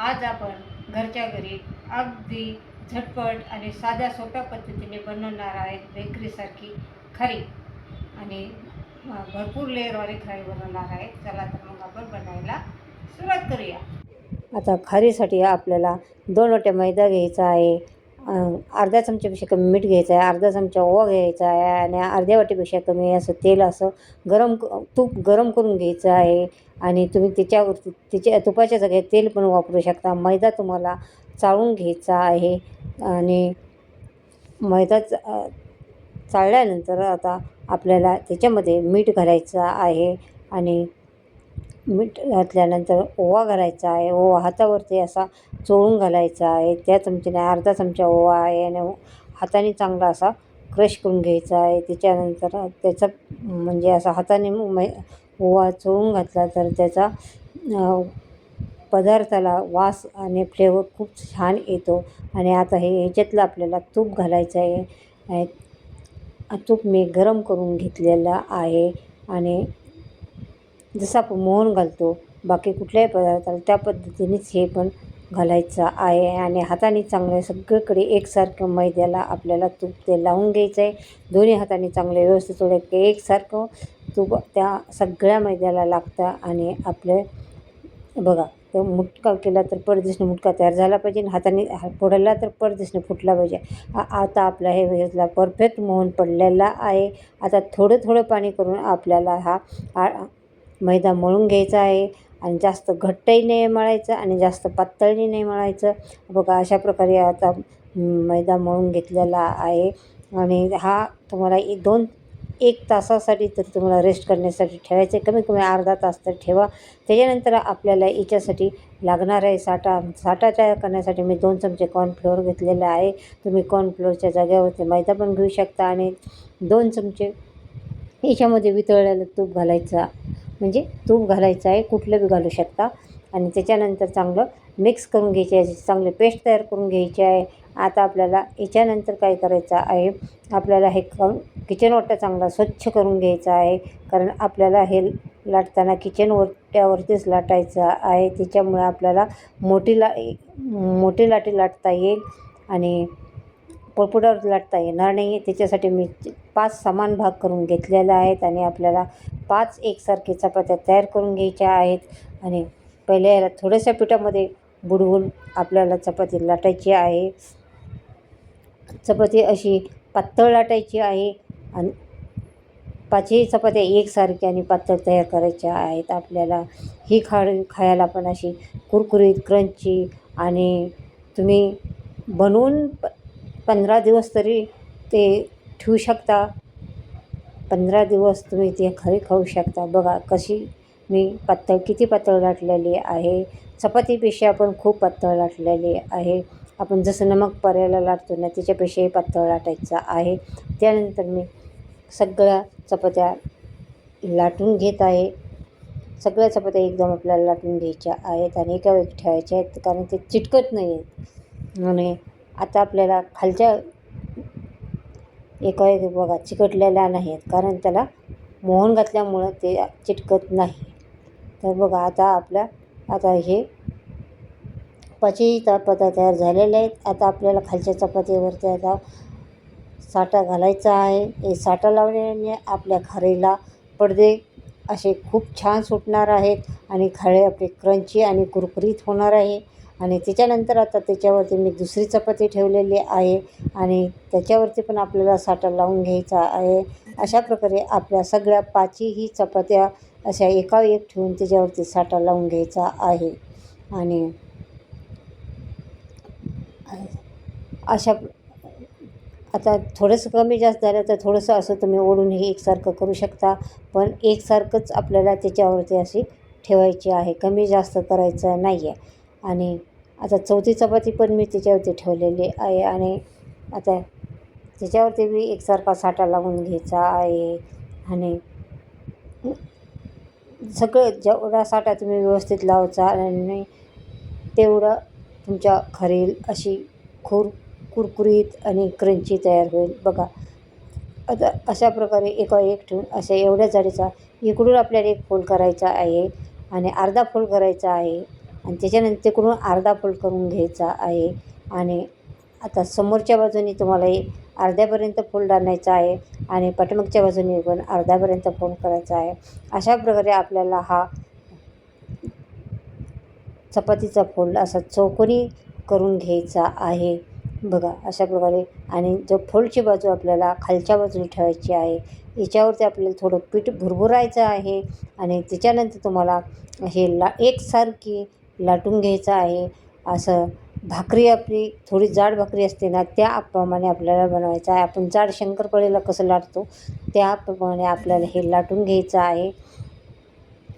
आज आपण घरच्या घरी अगदी झटपट आणि साध्या सोप्या पद्धतीने बनवणार आहेत बेकरीसारखी खरी. आणि भरपूर लेअरवाली खरी बनवणार आहेत. चला तर मग आपण बनायला सुरुवात करूया. आता खारीसाठी आपल्याला दोन वाट्या मैदा घ्यायचा आहे. अर्ध्या चमच्यापेक्षा कमी मीठ घ्यायचं आहे अर्धा चमचा ओवा घ्यायचा आहे आणि अर्ध्या वाटीपेक्षा कमी असं तेल असं गरम तूप गरम करून घ्यायचं आहे. आणि तुम्ही त्याच्यावरती तिच्या तुपाच्या जागी तेल पण वापरू शकता. मैदा तुम्हाला चाळून घ्यायचा आहे. आणि मैदा च- चाळल्यानंतर आता आपल्याला त्याच्यामध्ये मीठ घालायचं आहे. आणि मीठ घातल्यानंतर ओवा घालायचा आहे. ओवा हातावरती असा चोळून घालायचा आहे. त्या चमच्याने अर्धा चमचा ओवा आहे आणि हाताने चांगला असा क्रश करून घ्यायचा आहे. त्याच्यानंतर त्याचा म्हणजे असा हाताने मै ओवा चोळून घातला तर त्याचा पदार्थाला वास आणि फ्लेवर खूप छान येतो. आणि आता हे ह्याच्यातलं आपल्याला तूप घालायचं आहे. तूप मी गरम करून घेतलेलं आहे. आणि जसं आपण मोहन घालतो बाकी कुठल्याही पदार्थाला त्या पद्धतीनेच हे पण घालायचं आहे. आणि हाताने चांगलं सगळीकडे एकसारखं मैद्याला आपल्याला तूप ते लावून घ्यायचं आहे दोन्ही हाताने चांगले व्यवस्थित थोडे एकसारखं तूप त्या सगळ्या मैद्याला लागतं आणि आपलं बघा तो मुटका केला तर परदेशने मुटका तयार झाला पाहिजे आणि हाताने हा फोडला तर परदेशने फुटला पाहिजे. आता आपला हे वेळेला परफेक्ट मोहन पडलेला आहे. आता थोडं थोडं पाणी करून आपल्याला हा आ- मैदा मळून घ्यायचा आहे आणि जास्त घट्टही नाही मळायचं आणि जास्त पातळही नाही मळायचं. बघा अशा प्रकारे आता मैदा मळून घेतलेला आहे आणि हा तुम्हाला एक दोन एक तासासाठी तर तुम्हाला रेस्ट करण्यासाठी ठेवायचं आहे. कमीत कमी अर्धा तास तर ठेवा. त्याच्यानंतर आपल्याला याच्यासाठी लागणार आहे साठा. साठा तयार करण्यासाठी मी दोन चमचे कॉर्नफ्लोअर घेतलेला आहे. तुम्ही कॉर्नफ्लोअरच्या जागेवरती मैदा पण घेऊ शकता आणि दोन चमचे याच्यामध्ये वितळलेलं तूप घालायचं. म्हणजे तूप घालायचं आहे कुठलं बी घालू शकता. आणि त्याच्यानंतर चांगलं मिक्स करून घ्यायचे आहे चांगले पेस्ट तयार करून घ्यायची आहे. आता आपल्याला याच्यानंतर काय करायचं आहे आपल्याला हे किचन ओटा चांगला स्वच्छ करून घ्यायचा आहे. कारण आपल्याला हे लाटताना किचन ओट्यावरतीच लाटायचं आहे. त्याच्यामुळे आपल्याला मोठी ला मोठी लाटी लाटता येईल. आणि पोळपुटावर लाटता येणार नाही त्याच्यासाठी मी पाच समान भाग करून घेतलेले आहेत आणि आपल्याला पाच एकसारखे चपात्या तयार करून घ्यायच्या आहेत. आणि पहिल्या याला थोड्याशा पिठामध्ये बुडवून आपल्याला चपाती लाटायची आहे. चपाती अशी पातळ लाटायची आहे आणि पाचही चपात्या एकसारख्या आणि पातळ तयार करायच्या आहेत. आपल्याला ही खा खायला पण अशी कुरकुरीत क्रंची आणि तुम्ही बनवून प पंधरा दिवस तरी ते ठेवू शकता. पंधरा दिवस तुम्ही ते खरी खाऊ शकता. बघा कशी मी पातळ किती पातळ लाटलेली आहे. चपातीपेक्षा पण खूप पातळ लाटलेली आहे. आपण जसं नमक पर्याला लाटतो ना त्याच्यापेक्षाही पातळ लाटायचं आहे. त्यानंतर मी सगळ्या चपात्या लाटून घेत आहे. सगळ्या चपात्या एकदम आपल्याला लाटून घ्यायच्या आहेत आणि एका वेळी ठेवायच्या आहेत कारण ते चिटकत नाही आहेत आणि आता आपल्याला खालच्या एका एक बघा चिकटलेल्या नाहीत कारण त्याला मोहन घातल्यामुळं ते चिटकत नाही. तर बघा आता आपल्या आता हे पाचही चपात्या तयार झालेल्या आहेत. आता आपल्याला खालच्या चपातीवरती आता साठा घालायचा आहे. हे साठा लावल्याने आपल्या खारीला पडदे असे खूप छान सुटणार आहेत आणि खारे आपले क्रंची आणि कुरकुरीत होणार आहे. आणि त्याच्यानंतर आता त्याच्यावरती मी दुसरी चपाती ठेवलेली आहे आणि त्याच्यावरती पण आपल्याला साठा लावून घ्यायचा आहे. अशा प्रकारे आपल्या सगळ्या पाचही चपात्या अशा एका एक ठेवून त्याच्यावरती साठा लावून घ्यायचा आहे. आणि अशा आता थोडंसं कमी जास्त झालं तर थोडंसं असं तुम्ही ओढूनही एकसारखं करू शकता. पण एकसारखंच आपल्याला त्याच्यावरती अशी ठेवायची आहे. कमी जास्त करायचं नाही आहे आणि आता चौथी चपाती पण मी त्याच्यावरती ठेवलेली आहे आणि आता त्याच्यावरती मी एकसारखा साठा लावून घ्यायचा आहे आणि सगळं जेवढा साठा तुम्ही व्यवस्थित लावायचा आणि तेवढं तुमच्या खरेल अशी खूर कुरकुरीत आणि क्रंची तयार होईल. बघा आता अशा प्रकारे एका एक ठेवून अशा एवढ्या जाडीचा इकडून आपल्याला एक फोल्ड करायचा आहे आणि अर्धा फोल्ड करायचा आहे. आणि त्याच्यानंतर तिकडून अर्धा फोल्ड करून घ्यायचा आहे. आणि आता समोरच्या बाजूने तुम्हाला हे अर्ध्यापर्यंत फोल्ड आणायचा आहे आणि पाठीमागच्या बाजूने पण अर्ध्यापर्यंत फोल्ड करायचा आहे. अशा प्रकारे आपल्याला हा चपातीचा फोल्ड असा चौकोनी करून घ्यायचा आहे. बघा अशा प्रकारे. आणि जो फोल्डची बाजू आपल्याला खालच्या बाजूने ठेवायची आहे याच्यावरती आपल्याला थोडं पीठ भुरभुरायचं आहे. आणि त्याच्यानंतर तुम्हाला हे ला एकसारखी लाटून घ्यायचं आहे. असं भाकरी आपली थोडी जाड भाकरी असते ना त्याप्रमाणे आपल्याला बनवायचं आहे. आपण जाड शंकरपाळीला कसं लाटतो त्याप्रमाणे आपल्याला हे लाटून घ्यायचं आहे.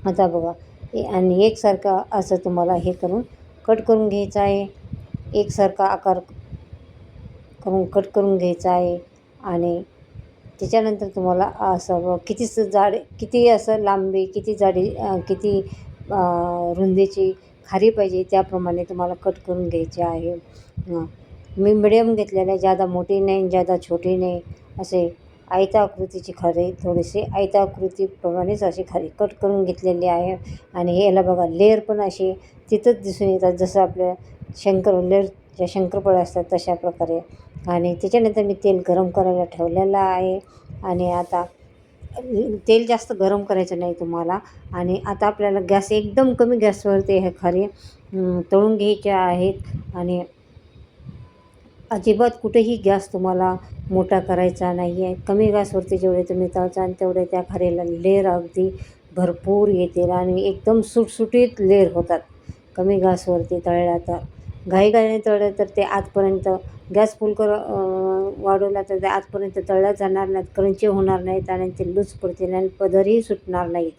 आता बघा ए- आणि एकसारखा असं तुम्हाला हे करून कट करून घ्यायचं आहे. एकसारखा आकार करून कट करून घ्यायचा आहे. आणि त्याच्यानंतर तुम्हाला असं व किती जाड किती असं लांबी किती जाडी किती रुंदीची खारी पाहिजे त्याप्रमाणे तुम्हाला कट करून घ्यायचे आहे. मी मिडियम घेतलेलं आहे जादा मोठी नाही जादा छोटी नाही असे आयता आकृतीची खारी थोडीशी आयता आकृतीप्रमाणेच अशी खारी कट करून घेतलेली आहे. आणि हे याला बघा लेअर पण असे तिथंच दिसून येतात. जसं आपल्या शंकर लेअर ज्या शंकरपाळ्या असतात तशा प्रकारे. आणि त्याच्यानंतर मी तेल गरम करायला ठेवलेलं आहे. आणि आता तेल जास्त गरम करायचं नाही तुम्हाला. आणि आता आपल्याला गॅस एकदम कमी गॅसवरती हे खरे तळून घ्यायचे आहेत. आणि अजिबात कुठेही गॅस तुम्हाला मोठा करायचा नाही आहे कमी गॅसवरती जेवढे तुम्ही तळचाल तेवढे त्या खारीला लेअर अगदी भरपूर येतील आणि एकदम सुटसुटीत लेअर होतात. कमी गॅसवरती तळल्या तर. घाईघाईने तळलं तर ते आतपर्यंत गॅस फुल कर वाढवला तर ते आतपर्यंत तळल्या जाणार नाहीत क्रंची होणार नाहीत आणि ते लूज पडतील आणि पदरही सुटणार नाहीत.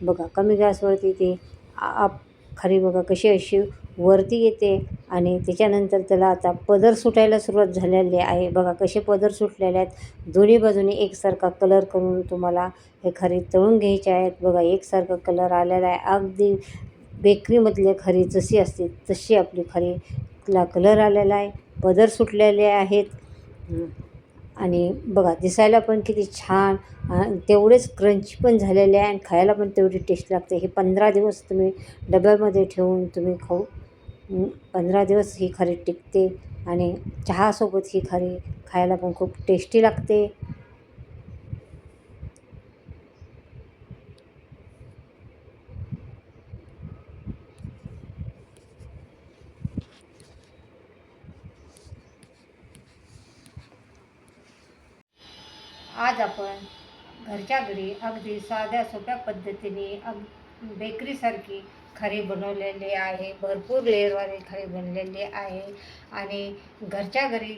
बघा कमी गॅसवरती ती आप खरी बघा कशी अशी वरती येते आणि त्याच्यानंतर त्याला आता पदर सुटायला सुरुवात झालेली आहे. बघा कसे पदर सुटलेले आहेत. दोन्ही बाजूने एकसारखा कलर करून तुम्हाला हे खरी तळून घ्यायचे आहेत. बघा एकसारखा कलर आलेला आहे. अगदी बेकरीमधले खरी जशी असते तशी आपली खरी ला कलर आलेला आहे पदर सुटलेले आहेत. आणि बघा दिसायला पण किती छान तेवढेच क्रंची पण झालेले आहे आणि खायला पण तेवढी टेस्ट लागते. हे पंधरा दिवस तुम्ही डब्यामध्ये ठेवून तुम्ही खाऊ. पंधरा दिवस ही खरी टिकते आणि चहासोबत ही खरी खायला पण खूप टेस्टी लागते. आज आपण घरच्या घरी अगदी साध्या सोप्या पद्धतीने अग बेकरीसारखी खरी बनवलेली आहे. भरपूर लेअरवाले खरे बनलेले आहे. आणि घरच्या घरी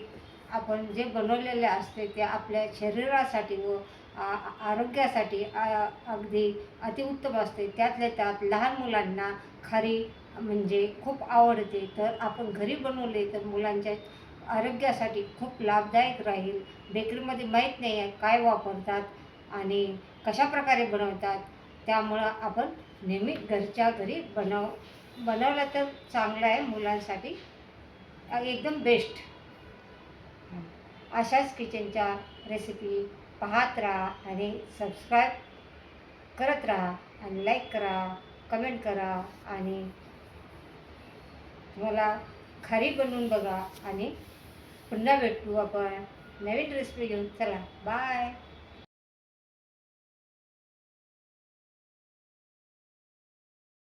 आपण जे बनवलेले असते ते आपल्या शरीरासाठी व आरोग्यासाठी अगदी अतिउत्तम असते. त्यातल्या त्यात लहान मुलांना खरी म्हणजे खूप आवडते. तर आपण घरी बनवले तर मुलांच्या आरोग्यासाठी खूप लाभदायक राहील. बेकरीमध्ये माहीत नाही आहे काय वापरतात आणि कशा प्रकारे बनवतात. त्यामुळं आपण नेहमी घरच्या घरी बनव बनवलं तर चांगलं आहे मुलांसाठी. एकदम बेस्ट अशाच किचनच्या रेसिपी पाहत राहा आणि सबस्क्राईब करत राहा आणि लाईक करा कमेंट करा आणि मला खरी बनवून बघा आणि पुन्हा भेटू आपण नवीन रेसिपी घेऊन. चला बाय